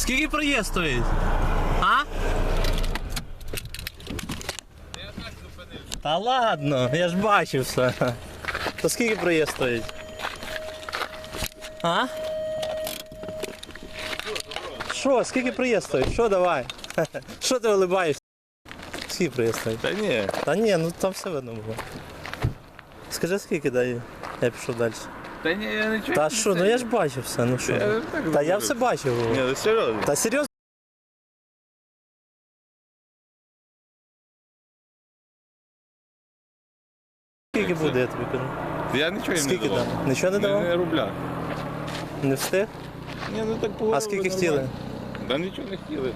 Скільки проїзд стоїть? А? Та ладно, я ж бачив все. То скільки проїзд стоїть? А? Що, скільки проїзд стоїть? Що давай? Що ти улибаєшся? Скільки проїзд стоїть? Та ні. Та ні, ну там все видно було. Скажи скільки дай, я пішов далі. Та ні, я не чую. Та що, ну я ж бачив все, ну що. Я так Та я зроблю. все бачив. Ні, ну серйозно. Та серйозно? Скільки буде, я тобі кажу? Я нічого їм Скільки не давав. дав? Нічого не Не, давав? не рубля. Не встиг? Ні, ну так було. А скільки хотіли? Та нічого не хотіли.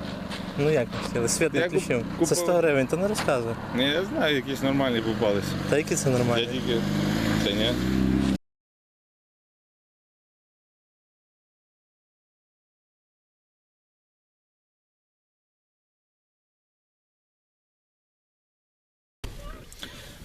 Ну як не хотіли? Світ не Я куп- включив. купив- Це 100 гривень, то не розказуй. Ні, я знаю, якісь нормальні попалися. Та які це Я нормально? тільки. Це ні.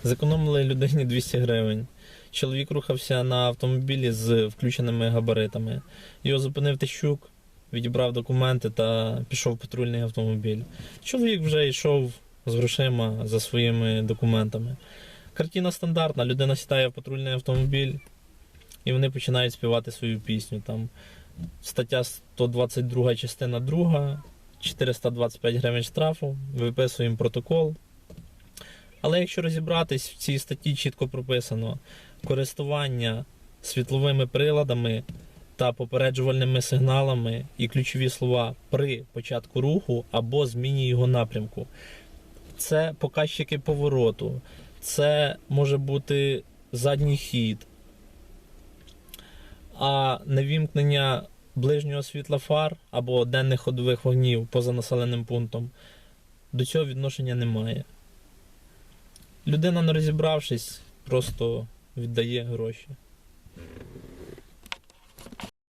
Зекономили людині 200 гривень. Чоловік рухався на автомобілі з включеними габаритами. Його зупинив Тищук, відібрав документи та пішов патрульний автомобіль. Чоловік вже йшов з грошима за своїми документами. Картина стандартна: людина сідає в патрульний автомобіль, і вони починають співати свою пісню. Там стаття 122, частина 2, 425 гривень штрафу, виписуємо протокол. Але якщо розібратись, в цій статті чітко прописано користування світловими приладами та попереджувальними сигналами і ключові слова при початку руху або зміні його напрямку. Це показчики повороту, це може бути задній хід, а невімкнення ближнього світла фар або денних ходових вогнів поза населеним пунктом до цього відношення немає людина, не розібравшись, просто віддає гроші.